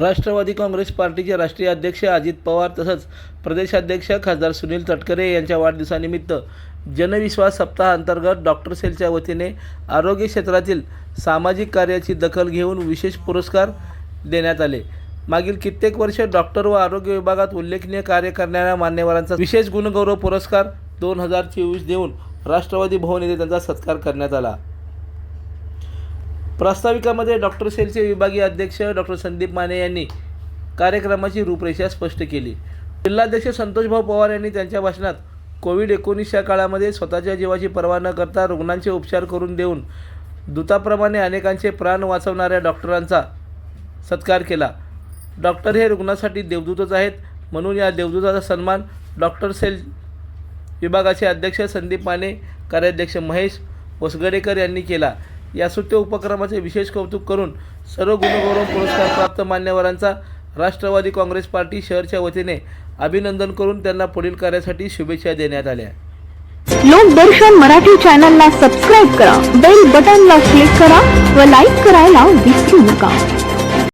राष्ट्रवादी काँग्रेस पार्टीचे राष्ट्रीय अध्यक्ष अजित पवार तसंच प्रदेशाध्यक्ष खासदार सुनील तटकरे यांच्या वाढदिवसानिमित्त जनविश्वास सप्ताह अंतर्गत डॉक्टर सेलच्या वतीने आरोग्य क्षेत्रातील सामाजिक कार्याची दखल घेऊन विशेष पुरस्कार देण्यात आले. मागील कित्येक वर्ष डॉक्टर व आरोग्य विभागात उल्लेखनीय कार्य करणाऱ्या मान्यवरांचा विशेष गुणगौरव पुरस्कार दोन हजार चोवीस देऊन राष्ट्रवादी भवन येथे त्यांचा सत्कार करण्यात आला. प्रास्ताविकामध्ये डॉक्टर सेलचे विभागीय अध्यक्ष डॉक्टर संदीप माने यांनी कार्यक्रमाची रूपरेषा स्पष्ट केली. जिल्हाध्यक्ष संतोषभाऊ पवार यांनी त्यांच्या भाषणात कोविड एकोणीसच्या काळामध्ये स्वतःच्या जीवाची पर्वा न करता रुग्णांचे उपचार करून देऊन दूताप्रमाणे अनेकांचे प्राण वाचवणाऱ्या डॉक्टरांचा सत्कार केला. डॉक्टर हे रुग्णासाठी देवदूतच आहेत म्हणून या देवदूताचा सन्मान डॉक्टर सेल विभागाचे अध्यक्ष संदीप माने कार्याध्यक्ष महेश वसगडेकर यांनी केला. या सुट्टे उपक्रमाचे विशेष कौतुक करून सर्व गुणगौरव पुरस्कार प्राप्त मान्यवरांचा राष्ट्रवादी काँग्रेस पार्टी शहरच्या वतीने अभिनंदन करून त्यांना पुढील कार्यासाठी शुभेच्छा देण्यात आल्या. लोकदर्शन मराठी चॅनलला सबस्क्राईब करा बेल बटनला क्लिक करा व लाईक करायला विसरू नका.